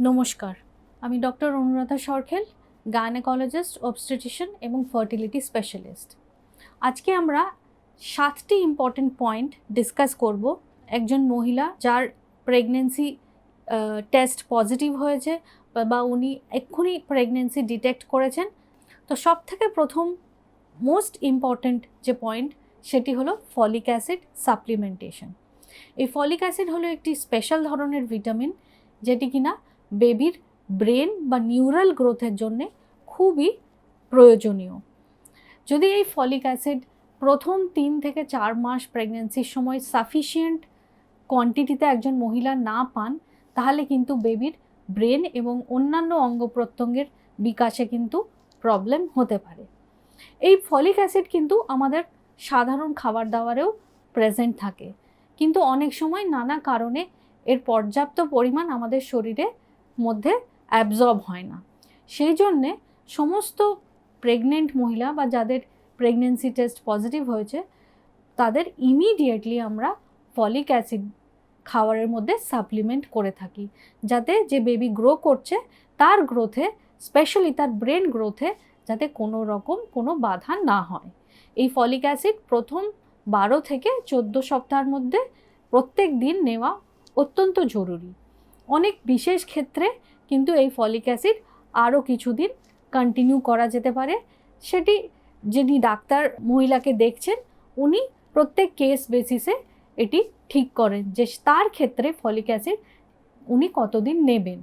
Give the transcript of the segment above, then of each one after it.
নমস্কার। আমি doctor Anuradha Sarkhel gynaecologist obstetrician এবং ফার্টিলিটি স্পেশালিস্ট আজকে আমরা সাতটি ইম্পর্টেন্ট পয়েন্ট ডিসকাস করব। একজন মহিলা যার প্রেগনেন্সি টেস্ট পজিটিভ হয়েছে বা- উনি এক্ষুনি প্রেগনেন্সি ডিটেক্ট করেছেন। তো সব থেকে প্রথম মোস্ট ইম্পর্ট্যান্ট যে পয়েন্ট সেটি হলো ফলিক অ্যাসিড সাপ্লিমেন্টেশন এই ফলিক অ্যাসিড হলো একটি স্পেশাল ধরনের ভিটামিন যেটি কিনা বেবির ব্রেন বা নিউরাল গ্রোথের জন্যে খুবই প্রয়োজনীয়। যদি এই ফলিক অ্যাসিড প্রথম তিন থেকে চার মাস প্রেগনেন্সির সময় সাফিসিয়েন্ট কোয়ান্টিটিতে একজন মহিলা না পান, তাহলে কিন্তু বেবির ব্রেন এবং অন্যান্য অঙ্গ প্রত্যঙ্গের বিকাশে কিন্তু প্রবলেম হতে পারে। এই ফলিক অ্যাসিড কিন্তু আমাদের সাধারণ খাবার দাবারেও প্রেজেন্ট থাকে। কিন্তু অনেক সময় নানা কারণে এর পর্যাপ্ত পরিমাণ আমাদের শরীরে মধ্যে অ্যাবজর্ব হয় না। সেই জন্যে সমস্ত প্রেগনেন্ট মহিলা বা যাদের প্রেগনেন্সি টেস্ট পজিটিভ হয়েছে, তাদের ইমিডিয়েটলি আমরা ফলিক অ্যাসিড খাবারের মধ্যে সাপ্লিমেন্ট করে থাকি। যাতে যে বেবি গ্রো করছে, তার গ্রোথে স্পেশালি তার ব্রেন গ্রোথে যাতে কোনো রকম কোনো বাধা না হয়। এই ফলিক অ্যাসিড প্রথম বারো থেকে চোদ্দ সপ্তাহের মধ্যে প্রত্যেক দিন নেওয়া অত্যন্ত জরুরি। অনেক বিশেষ ক্ষেত্রে কিন্তু এই ফলিক অ্যাসিড আরও কিছুদিন কন্টিনিউ করা যেতে পারে। সেটি যিনি ডাক্তার মহিলাকে দেখছেন, উনি প্রত্যেক কেস বেসিসে এটি ঠিক করেন যে তার ক্ষেত্রে ফলিক অ্যাসিড উনি কতদিন নেবেন।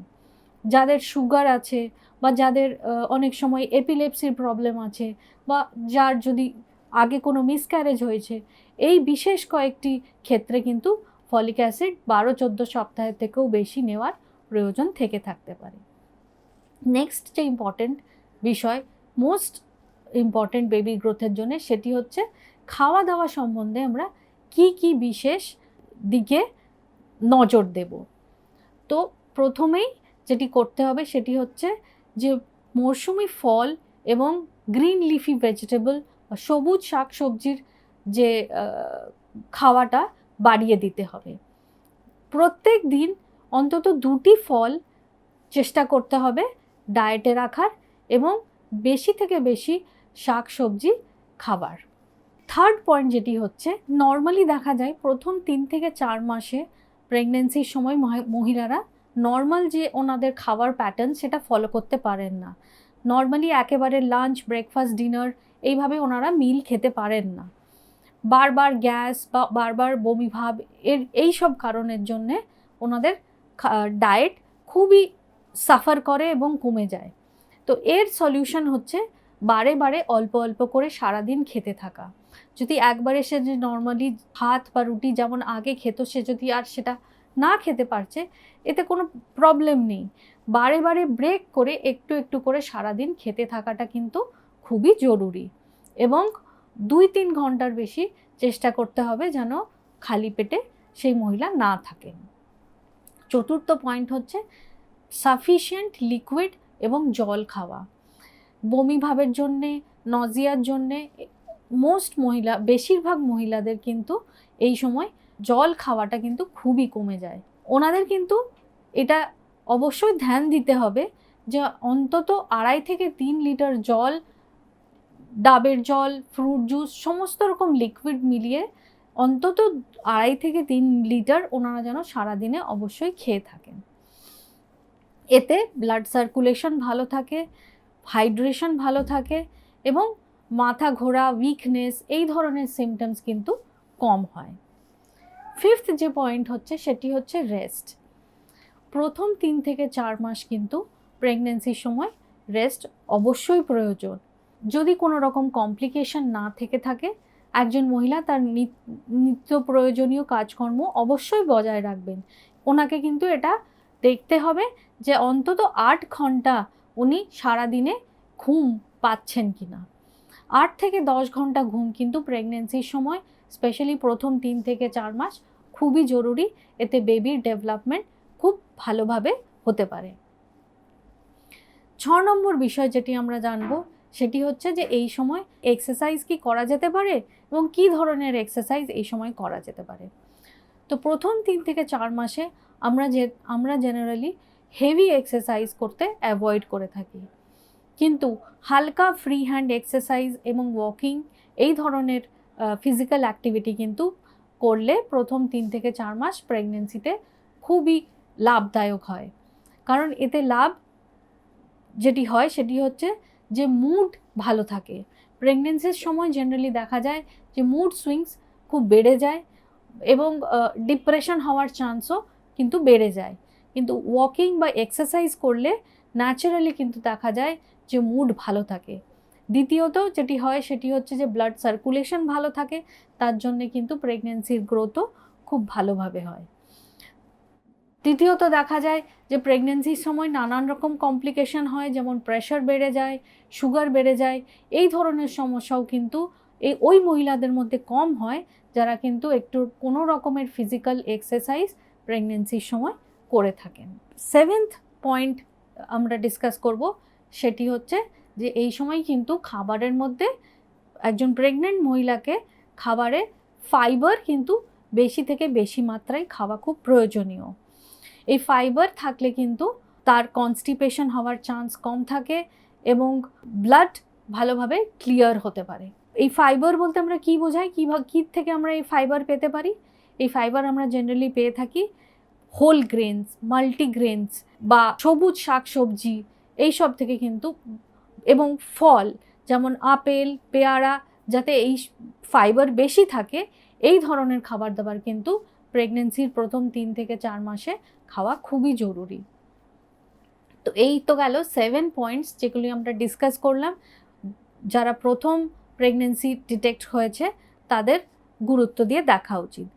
যাদের সুগার আছে বা যাদের অনেক সময় এপিলেপসির প্রবলেম আছে বা যার যদি আগে কোনো মিসক্যারেজ হয়েছে, এই বিশেষ কয়েকটি ক্ষেত্রে কিন্তু ফলিক অ্যাসিড বারো চোদ্দ সপ্তাহের থেকেও বেশি নেওয়ার প্রয়োজন থেকে থাকতে পারে। নেক্সট যে ইম্পর্টেন্ট বিষয় মোস্ট ইম্পর্টেন্ট বেবি গ্রোথের জন্য সেটি হচ্ছে খাওয়া দাওয়া সম্বন্ধে আমরা কি কি বিশেষ দিকে নজর দেব। তো প্রথমেই যেটি করতে হবে সেটি হচ্ছে যে মরশুমি ফল এবং গ্রিন লিফি ভেজিটেবল সবুজ শাক সবজির যে খাওয়াটা বাড়িয়ে দিতে হবে। প্রত্যেক দিন অন্তত দুটি ফল চেষ্টা করতে হবে ডায়েটে রাখার এবং বেশি থেকে বেশি শাক সবজি খাবার। থার্ড পয়েন্ট যেটি হচ্ছে নর্মালি দেখা যায় প্রথম তিন থেকে চার মাসে প্রেগনেন্সির সময় মহি- মহিলারা নর্মাল যে ওনাদের খাবার প্যাটার্ন সেটা ফলো করতে পারেন না। নর্মালি একেবারে লাঞ্চ ব্রেকফাস্ট ডিনার এইভাবে ওনারা মিল খেতে পারেন না। বারবার গ্যাস বা বারবার বমি ভাব এর এই সব কারণের জন্যে ওনাদের ডায়েট খুবই সাফার করে এবং কমে যায়। তো এর সলিউশন হচ্ছে বারে বারে অল্প অল্প করে সারাদিন খেতে থাকা। যদি একবারে সে যে নর্মালি ভাত বা রুটি যেমন আগে খেত, সে যদি আর সেটা না খেতে পারছে, এতে কোনো প্রবলেম নেই। বারে বারে ব্রেক করে একটু একটু করে সারাদিন খেতে থাকাটা কিন্তু খুবই জরুরি। এবং দুই তিন ঘণ্টার বেশি চেষ্টা করতে হবে যেন খালি পেটে সেই মহিলা না থাকেন চতুর্থ পয়েন্ট হচ্ছে সাফিসিয়েন্ট লিকুইড এবং জল খাওয়া। বমি ভাবের জন্যে নজিয়ার জন্যে মোস্ট মহিলা, বেশিরভাগ মহিলাদের কিন্তু এই সময় জল খাওয়াটা কিন্তু খুবই কমে যায়। ওনাদের কিন্তু এটা অবশ্যই ধ্যান দিতে হবে যে অন্তত আড়াই থেকে তিন লিটার জল ডাবের জল ফ্রুট জুস সমস্ত রকম লিকুইড মিলিয়ে অন্তত আড়াই থেকে তিন লিটার ওনারা যেন সারাদিনে অবশ্যই খেয়ে থাকেন। এতে ব্লাড সার্কুলেশন ভালো থাকে হাইড্রেশন ভালো থাকে এবং মাথা ঘোরা উইকনেস এই ধরনের সিমটমস কিন্তু কম হয়। ফিফথ যে পয়েন্ট হচ্ছে সেটি হচ্ছে রেস্ট প্রথম তিন থেকে চার মাস কিন্তু প্রেগনেন্সির সময় রেস্ট অবশ্যই প্রয়োজন। যদি কোনো রকম কমপ্লিকেশন না থেকে থাকে, একজন মহিলা তার নিত- নিত্য প্রয়োজনীয় কাজকর্ম অবশ্যই বজায় রাখবেন। ওনাকে কিন্তু এটা দেখতে হবে যে অন্তত আট ঘণ্টা উনি সারাদিনে ঘুম পাচ্ছেন কি না আট থেকে দশ ঘণ্টা ঘুম কিন্তু প্রেগনেন্সির সময় স্পেশালি প্রথম তিন থেকে চার মাস, খুবই জরুরি। এতে বেবির ডেভেলপমেন্ট খুব ভালোভাবে হতে পারে। ছ নম্বর বিষয় যেটি আমরা জানব সেটি হচ্ছে যে এই সময় এক্সারসাইজ কি করা যেতে পারে এবং কী ধরনের এক্সারসাইজ এই সময় করা যেতে পারে। তো প্রথম তিন থেকে চার মাসে আমরা যে, আমরা জেনারেলি হেভি এক্সারসাইজ করতে অ্যাভয়েড করে থাকি। কিন্তু হালকা ফ্রি হ্যান্ড এক্সারসাইজ এবং ওয়াকিং এই ধরনের ফিজিক্যাল অ্যাক্টিভিটি কিন্তু করলে প্রথম তিন থেকে চার মাস প্রেগনেন্সিতে খুবই লাভদায়ক হয়। কারণ এতে লাভ যেটি হয় সেটি হচ্ছে যে মুড ভালো থাকে। প্রেগনেন্সির সময় জেনারেলি দেখা যায় যে মুড সুইংস খুব বেড়ে যায় এবং ডিপ্রেশন হওয়ার চান্সও কিন্তু বেড়ে যায়। কিন্তু ওয়াকিং বা এক্সারসাইজ করলে ন্যাচারালি কিন্তু দেখা যায় যে মুড ভালো থাকে। দ্বিতীয়ত যেটি হয় সেটি হচ্ছে যে ব্লাড সার্কুলেশন ভালো থাকে, তার জন্যে কিন্তু প্রেগনেন্সির গ্রোথও খুব ভালোভাবে হয়। তৃতীয়ত দেখা যায় যে প্রেগনেন্সির সময় নানান রকম কমপ্লিকেশন হয়, যেমন প্রেশার বেড়ে যায় সুগার বেড়ে যায়, এই ধরনের সমস্যাও কিন্তু এই ওই মহিলাদের মধ্যে কম হয়, যারা কিন্তু একটু কোনো রকমের ফিজিক্যাল এক্সারসাইজ প্রেগনেন্সির সময় করে থাকেন। সেভেন্থ পয়েন্ট আমরা ডিসকাস করব, সেটি হচ্ছে যে এই সময় কিন্তু খাবারের মধ্যে একজন প্রেগনেন্ট মহিলাকে খাবারে ফাইবার কিন্তু বেশি থেকে বেশি মাত্রায় খাওয়া খুব প্রয়োজনীয়। এই ফাইবার থাকলে কিন্তু তার কনস্টিপেশন হওয়ার চান্স কম থাকে এবং ব্লাড ভালোভাবে ক্লিয়ার হতে পারে। এই ফাইবার বলতে আমরা কি বোঝাই? কী কী থেকে আমরা এই ফাইবার পেতে পারি? এই ফাইবার আমরা জেনারেলি পেয়ে থাকি হোল গ্রেনস মাল্টিগ্রেনস বা সবুজ শাক সবজি এইসব থেকে কিন্তু এবং ফল, যেমন আপেল, পেয়ারা, যাতে এই ফাইবার বেশি থাকে, এই ধরনের খাবার দাবার কিন্তু প্রেগনেন্সির প্রথম তিন থেকে চার মাসে খাওয়া খুবই জরুরি। তো এই তো গেল সেভেন পয়েন্টস যেগুলি আমরা ডিসকাস করলাম। যারা প্রথম প্রেগনেন্সি ডিটেক্ট হয়েছে, তাদের গুরুত্ব দিয়ে দেখা উচিত।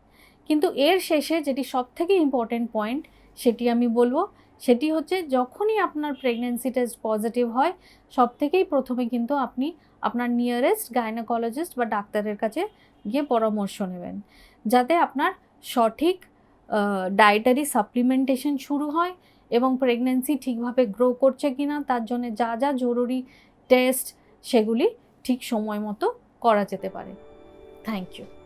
কিন্তু এর শেষে যেটি সব থেকে ইম্পর্টেন্ট পয়েন্ট সেটি আমি বলব, সেটি হচ্ছে যখনই আপনার প্রেগনেন্সি টেস্ট পজিটিভ হয় সব থেকেই প্রথমে কিন্তু আপনি আপনার নিয়ারেস্ট গাইনোকোলজিস্ট বা ডাক্তারের কাছে গিয়ে পরামর্শ নেবেন। যাতে আপনার সঠিক ডায়েটারি সাপ্লিমেন্টেশন শুরু হয় এবং প্রেগনেন্সি ঠিকভাবে গ্রো করছে কি না তার জন্য যা যা জরুরি টেস্ট সেগুলি ঠিক সময় মতো করা যেতে পারে। Thank you